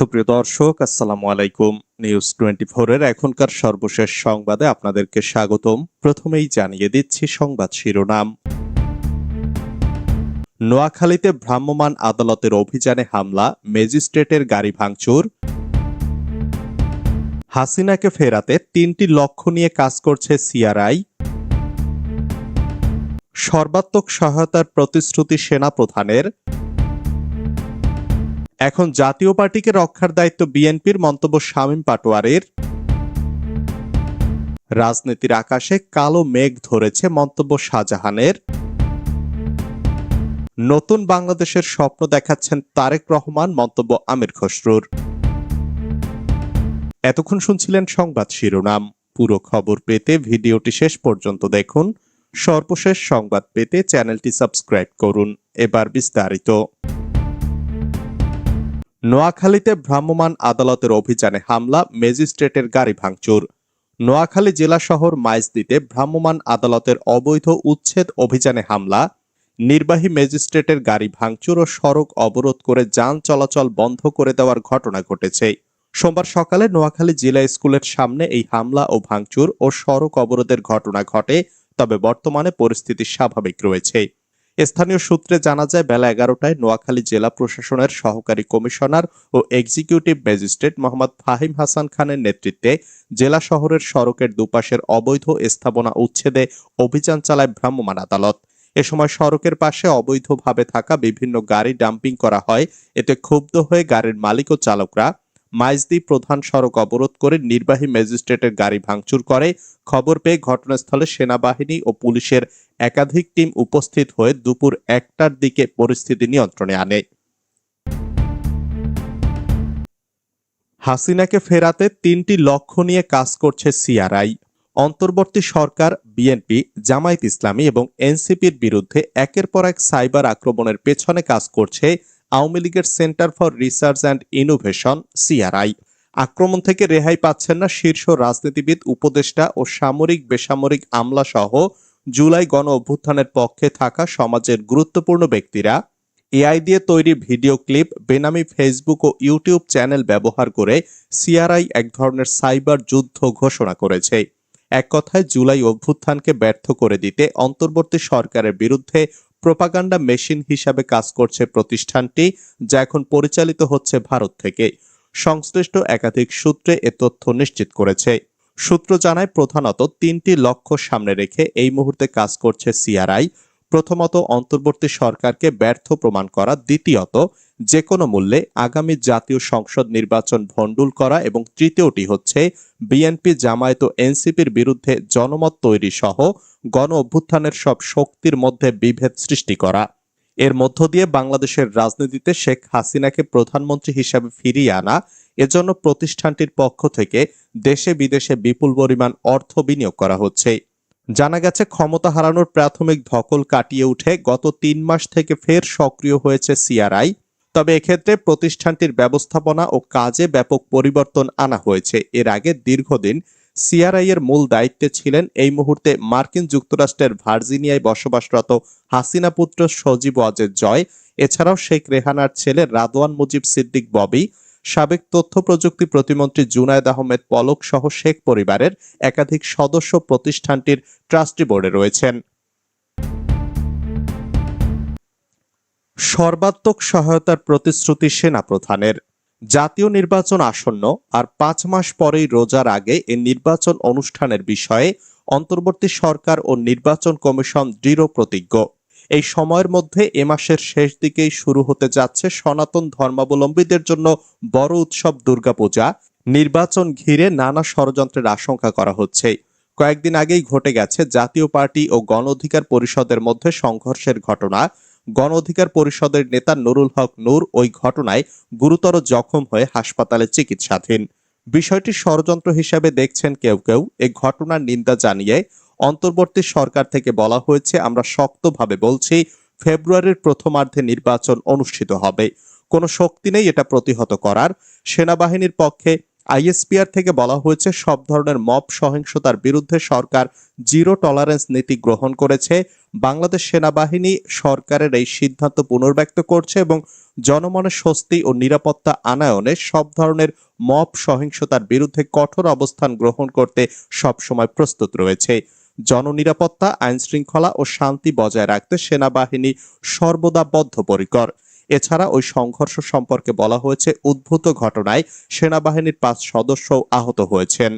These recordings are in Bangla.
সুপ্রিয় দর্শক, আসসালামু আলাইকুম। নিউজ টোয়েন্টি এর এখনকার সর্বশেষ সংবাদে আপনাদেরকে স্বাগতম। প্রথমেই জানিয়ে দিচ্ছি সংবাদ শিরোনাম। নোয়াখালীতে ভ্রাম্যমাণ আদালতের অভিযানে হামলা, ম্যাজিস্ট্রেটের গাড়ি ভাঙচুর। হাসিনাকে ফেরাতে তিনটি লক্ষ্য নিয়ে কাজ করছে সিআরআই। সর্বাত্মক সহায়তার প্রতিশ্রুতি সেনা প্রধানের এখন জাতীয় পার্টিকে রক্ষার দায়িত্ব বিএনপির মন্তব্য শামীম পাটোয়ারের। রাজনীতির আকাশে কালো মেঘ ধরেছে মন্তব্য শাহজাহানের। নতুন বাংলাদেশের স্বপ্ন দেখাচ্ছেন তারেক রহমান, মন্তব্য আমির খসরুর। এতক্ষণ শুনছিলেন সংবাদ শিরোনাম। পুরো খবর পেতে ভিডিওটি শেষ পর্যন্ত দেখুন। সর্বশেষ সংবাদ পেতে চ্যানেলটি সাবস্ক্রাইব করুন। এবার বিস্তারিত। নোয়াখালীতে ভ্রাম্যমাণ আদালতের অভিযানে হামলা, ম্যাজিস্ট্রেটের গাড়ি ভাঙচুর। নোয়াখালী জেলা শহর মাইজদিতে ভ্রাম্যমাণ আদালতের অবৈধ উচ্ছেদ অভিযানে হামলা, নির্বাহী ম্যাজিস্ট্রেটের গাড়ি ভাঙচুর ও সড়ক অবরোধ করে যান চলাচল বন্ধ করে দেওয়ার ঘটনা ঘটেছে। সোমবার সকালে নোয়াখালী জেলা স্কুলের সামনে এই হামলা ও ভাঙচুর ও সড়ক অবরোধের ঘটনা ঘটে, তবে বর্তমানে পরিস্থিতি স্বাভাবিক রয়েছে। স্থানীয় সূত্রে জানা যায়, বেলা এগারোটায় নোয়াখালী জেলা প্রশাসনের সহকারী কমিশনার ও এক্সিকিউটিভ ম্যাজিস্ট্রেট মোহাম্মদ ফাহিম হাসান খানের নেতৃত্বে জেলা শহরের সড়কের দুপাশের অবৈধ স্থাপনা উচ্ছেদে অভিযান চালায় ভ্রাম্যমাণ আদালত। এ সময় সড়কের পাশে অবৈধভাবে থাকা বিভিন্ন গাড়ি ডাম্পিং করা হয়। এতে ক্ষুব্ধ হয়ে গাড়ির মালিক ও চালকরা মাইজদি প্রধান সড়ক অবরোধ করে নির্বাহী ম্যাজিস্ট্রেটের গাড়ি ভাঙচুর করে। খবর পেয়ে ঘটনাস্থলে সেনাবাহিনী ও পুলিশের একাধিক টিম উপস্থিত হয়ে দুপুর একটার দিকে পরিস্থিতি নিয়ন্ত্রণে আনে। হাসিনাকে ফেরাতে তিনটি লক্ষ্য নিয়ে কাজ করছে সিআরআই। অন্তর্বর্তী সরকার, বিএনপি, জামায়াত ইসলামী এবং এনসিপির বিরুদ্ধে একের পর এক সাইবার আক্রমণের পেছনে কাজ করছে আওয়ামী লীগের centre for research and innovation, CRI. আক্রমণ থেকে রেহাই পাচ্ছেন না শীর্ষ রাজনীতিবিদ, উপদেষ্টা ও সামরিক বেসামরিক আমলা সহ জুলাই গণ অভ্যুত্থানের পক্ষে থাকা সমাজের গুরুত্বপূর্ণ ব্যক্তিরা এআই দিয়ে তৈরি ভিডিও ক্লিপ, বেনামি ফেসবুক ও ইউটিউব চ্যানেল ব্যবহার করে সিআরআই এক ধরনের সাইবার যুদ্ধ ঘোষণা করেছে। এক কথায়, জুলাই অভ্যুত্থানকে ব্যর্থ করে দিতে অন্তর্বর্তী সরকারের বিরুদ্ধে প্রোপাগান্ডা মেশিন হিসাবে কাজ করছে প্রতিষ্ঠানটি, যা এখন পরিচালিত হচ্ছে ভারত থেকে। সংশ্লিষ্ট একাধিক সূত্রে এ তথ্য নিশ্চিত করেছে। সূত্র জানায়, প্রধানত তিনটি লক্ষ্য সামনে রেখে এই মুহূর্তে কাজ করছে সিআরআই প্রথমত অন্তর্বর্তী সরকারকে ব্যর্থ প্রমাণ করা, দ্বিতীয়ত যে কোনো মূল্যে আগামী জাতীয় সংসদ নির্বাচন ভণ্ডুল করা এবং তৃতীয়টি হচ্ছে বিএনপি, জামায়াত ও এনসিপির বিরুদ্ধে জনমত তৈরি সহ গণ অভ্যুত্থানের সব শক্তির মধ্যে বিভেদ সৃষ্টি করা। এর মধ্য দিয়ে বাংলাদেশের রাজনীতিতে শেখ হাসিনাকে প্রধানমন্ত্রী হিসাবে ফিরিয়ে আনা, এজন্য প্রতিষ্ঠানটির পক্ষ থেকে দেশে বিদেশে বিপুল পরিমাণ অর্থ বিনিয়োগ করা হচ্ছে। জানা গেছে, ক্ষমতা হারানোর প্রাথমিক ধকল কাটিয়ে উঠে গত তিন মাস থেকে ফের সক্রিয় হয়েছে সিআরআই। তবে এক্ষেত্রে প্রতিষ্ঠানটির ব্যবস্থাপনা ও কাজে ব্যাপক পরিবর্তন আনা হয়েছে। এর আগে দীর্ঘদিন সিআরআই এর মূল দায়িত্বে ছিলেন এই মুহূর্তে মার্কিন যুক্তরাষ্ট্রের ভার্জিনিয়ায় বসবাসরত হাসিনা পুত্র সজীব ওয়াজেদ জয়। এছাড়াও শেখ রেহানার ছেলে রাদওয়ান মুজিব সিদ্দিক ববি সাবেক তথ্য প্রযুক্তি প্রতিমন্ত্রী জুনায়দ আহমেদ পলক সহ শেখ পরিবারের একাধিক সদস্য প্রতিষ্ঠানটির ট্রাস্টি বোর্ডে রয়েছেন। সর্বাত্মক সহায়তার প্রতিশ্রুতি সেনা প্রধানের জাতীয় নির্বাচন আসন্ন আর পাঁচ মাস পরেই রোজার আগে এ নির্বাচন অনুষ্ঠানের বিষয়ে অন্তর্বর্তী সরকার ও নির্বাচন কমিশন দৃঢ় প্রতিজ্ঞ। এই সময়ের মধ্যে এ মাসের শেষ দিকেই শুরু হতে যাচ্ছে সনাতন ধর্মাবলম্বীদের জন্য বড় উৎসব দুর্গাপূজা। নির্বাচন ঘিরে নানা ষড়যন্ত্রের আশঙ্কা করা হচ্ছে। কয়েকদিন আগেই ঘটে গেছে জাতীয় পার্টি ও গণ অধিকার পরিষদের মধ্যে সংঘর্ষের ঘটনা। গণ অধিকার পরিষদের নেতা নুরুল হক নূর ওই ঘটনায় গুরুতর জখম হয়ে হাসপাতালে চিকিৎসাধীন। বিষয়টি ষড়যন্ত্র হিসেবে দেখছেন কেউ কেউ। এ ঘটনার নিন্দা জানিয়ে অন্তর্বর্তী সরকার থেকে বলা হয়েছে, আমরা শক্তভাবে বলছি, ফেব্রুয়ারির প্রথমার্ধে নির্বাচন অনুষ্ঠিত হবে। কোনো শক্তি নেই এটা প্রতিহত করার। সেনাবাহিনীর পক্ষে আইএসপিআর থেকে বলা হয়েছে, সব ধরনের মব সহিংসতার বিরুদ্ধে সরকার জিরো টলারেন্স নীতি গ্রহণ করেছে। বাংলাদেশ সেনাবাহিনী সরকারের এই সিদ্ধান্ত পুনর্ব্যক্ত করছে এবং জনমনে স্বস্তি ও নিরাপত্তা আনায়নে সব ধরনের মব সহিংসতার বিরুদ্ধে কঠোর অবস্থান গ্রহণ করতে সবসময় প্রস্তুত রয়েছে। জননিরাপত্তা আইন শৃঙ্খলা ও শান্তি বজায় রাখতে সেনাবাহিনী সর্বদা বদ্ধপরিকর। এছাড়া ওই সংঘর্ষ সম্পর্কে বলা হয়েছে, উদ্ভূত ঘটনায় সেনাবাহিনীর পাঁচ সদস্যও আহত হয়েছেন।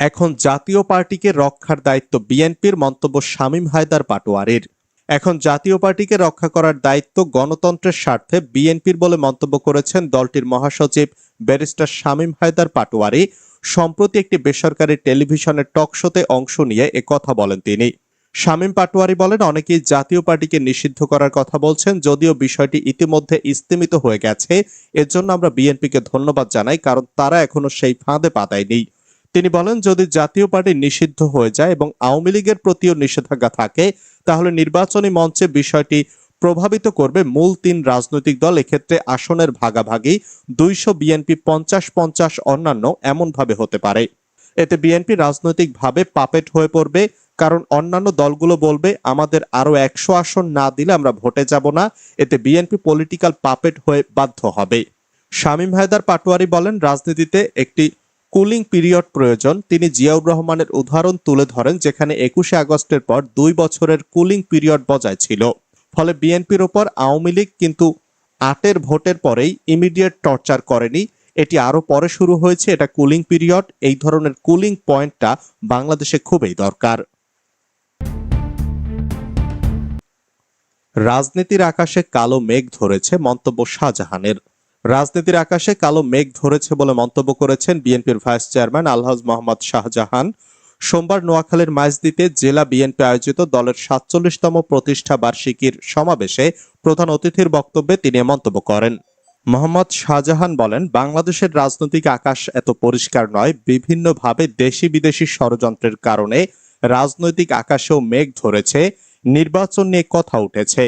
এখন জাতীয় পার্টিকে রক্ষার দায়িত্ব বিএনপির মন্তব্য শামীম হায়দার পাটোয়ারির। এখন জাতীয় পার্টিকে রক্ষা করার দায়িত্ব গণতন্ত্রের স্বার্থে বিএনপির বলে মন্তব্য করেছেন দলটির মহাসচিব ব্যারিস্টার শামীম হায়দার পাটোয়ারি। সম্প্রতি একটি বেসরকারি টেলিভিশনের টক শোতে অংশ নিয়ে কথা বলেন তিনি। শামীম পাটোয়ারি বলেন, অনেকেই জাতীয় পার্টিকে নিষিদ্ধ করার কথা বলছেন, যদিও বিষয়টি ইতিমধ্যে ইস্তিমিত হয়ে গেছে। এর জন্য আমরা বিএনপিকে ধন্যবাদ জানাই, কারণ তারা এখনও সেই ফাঁদে পা দেয়নি তিনি বলেন, যদি জাতীয় পার্টি নিষিদ্ধ হয়ে যায় এবং আওয়ামী লীগের প্রতিও নিষেধাজ্ঞা থাকে, তাহলে নির্বাচনী মঞ্চে বিষয়টি প্রভাবিত করবে মূল তিন রাজনৈতিক দল। এক্ষেত্রে আসনের ভাগাভাগি দুইশো বিএনপি পঞ্চাশ পঞ্চাশ অন্যান্য এমনভাবে হতে পারে। এতে বিএনপি রাজনৈতিকভাবে পাপেট হয়ে পড়বে, কারণ অন্যান্য দলগুলো বলবে, আমাদের আরও একশো আসন না দিলে আমরা ভোটে যাব না। এতে বিএনপি পলিটিক্যাল পাপেট হয়ে বাধ্য হবে। শামীম হায়দার পাটোয়ারি বলেন, রাজনীতিতে একটি কুলিং পিরিয়ড প্রয়োজন। তিনি জিয়াউর রহমানের উদাহরণ তুলে ধরেন, যেখানে একুশে আগস্টের পর দুই বছরের কুলিং পিরিয়ড বজায় ছিল। ফলে বিএনপির ওপর আওয়ামী লীগ কিন্তু আটের ভোটের পরেই ইমিডিয়েট টর্চার করেনি। এটি আরও পরে শুরু হয়েছে, এটা কুলিং পিরিয়ড এই ধরনের কুলিং পয়েন্টটা বাংলাদেশে খুবই দরকার। রাজনীতির আকাশে কালো মেঘ ধরেছে মন্তব্য শাহজাহানের। রাজনীতির আকাশে কালো মেঘ ধরেছে বলে মন্তব্য করেছেন বিএনপির ভাইস চেয়ারম্যান আলহাজ মোহাম্মদ শাহজাহান। সোমবার নোয়াখালীর মাইজদিতে জেলা বিএনপি আয়োজিত দলের সাতচল্লিশতম প্রতিষ্ঠা বার্ষিকীর সমাবেশে প্রধান অতিথির বক্তব্যে তিনি মন্তব্য করেন। মোহাম্মদ শাহজাহান বলেন, বাংলাদেশের রাজনৈতিক আকাশ এত পরিষ্কার নয়, বিভিন্নভাবে দেশি বিদেশি ষড়যন্ত্রের কারণে রাজনৈতিক আকাশেও মেঘ ধরেছে, নির্বাচন নিয়ে কথা উঠেছে।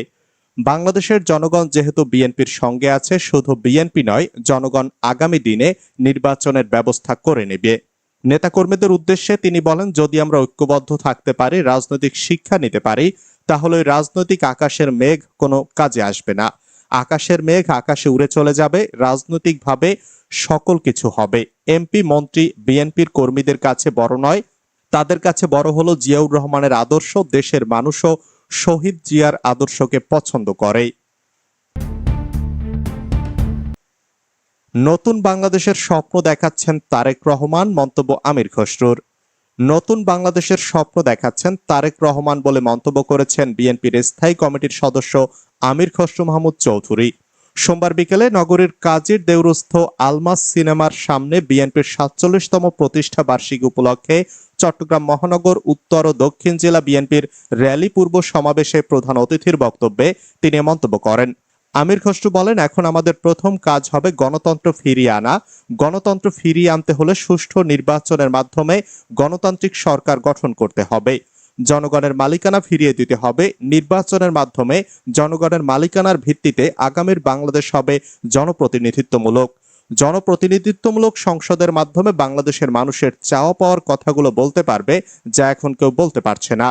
বাংলাদেশের জনগণ যেহেতু বিএনপির সঙ্গে আছে, শুধু বিএনপি নয়, জনগণ আগামী দিনে নির্বাচনের ব্যবস্থা করে নেবে। নেতাকর্মীদের উদ্দেশ্যে তিনি বলেন, যদি আমরা ঐক্যবদ্ধ থাকতে পারি, রাজনৈতিক শিক্ষা নিতে পারি, তাহলে রাজনৈতিক আকাশের মেঘ কোনো কাজে আসবে না। আকাশের মেঘ আকাশে উড়ে চলে যাবে, রাজনৈতিকভাবে সকল কিছু হবে। এমপি, মন্ত্রী, বিএনপির কর্মীদের কাছে বড় নয়, তাদের কাছে বড় হলো জিয়াউর রহমানের আদর্শ, দেশের মানুষও শহীদ জিয়ার আদর্শকে পছন্দ করে। নতুন বাংলাদেশের স্বপ্ন দেখাচ্ছেন তারেক রহমান, মন্তব্য আমির খসরুর। নতুন বাংলাদেশের স্বপ্ন দেখাচ্ছেন তারেক রহমান বলে মন্তব্য করেছেন বিএনপির স্থায়ী কমিটির সদস্য আমির খসরু মাহমুদ চৌধুরী। সোমবার বিকেলে নগরীর কাজীর দেউরস্থ আলমাস সিনেমার সামনে বিএনপির সাতচল্লিশতম প্রতিষ্ঠা বার্ষিকী উপলক্ষে চট্টগ্রাম মহানগর, উত্তর ও দক্ষিণ জেলা বিএনপির র্যালি পূর্ব সমাবেশে প্রধান অতিথির বক্তব্যে তিনি মন্তব্য করেন। আমির খসরু বলেন, এখন আমাদের প্রথম কাজ হবে গণতন্ত্র ফিরিয়ে আনা। গণতন্ত্র ফিরিয়ে আনতে হলে সুষ্ঠু নির্বাচনের মাধ্যমে গণতান্ত্রিক সরকার গঠন করতে হবে। জনগণের মালিকানা ফিরিয়ে দিতে হবে। নির্বাচনের মাধ্যমে জনগণের মালিকানার ভিত্তিতে আগামীর বাংলাদেশ হবে জনপ্রতিনিধিত্বমূলক। জনপ্রতিনিধিত্বমূলক সংসদের মাধ্যমে বাংলাদেশের মানুষের চাওয়া পাওয়ার কথাগুলো বলতে পারবে, যা এখন কেউ বলতে পারছে না।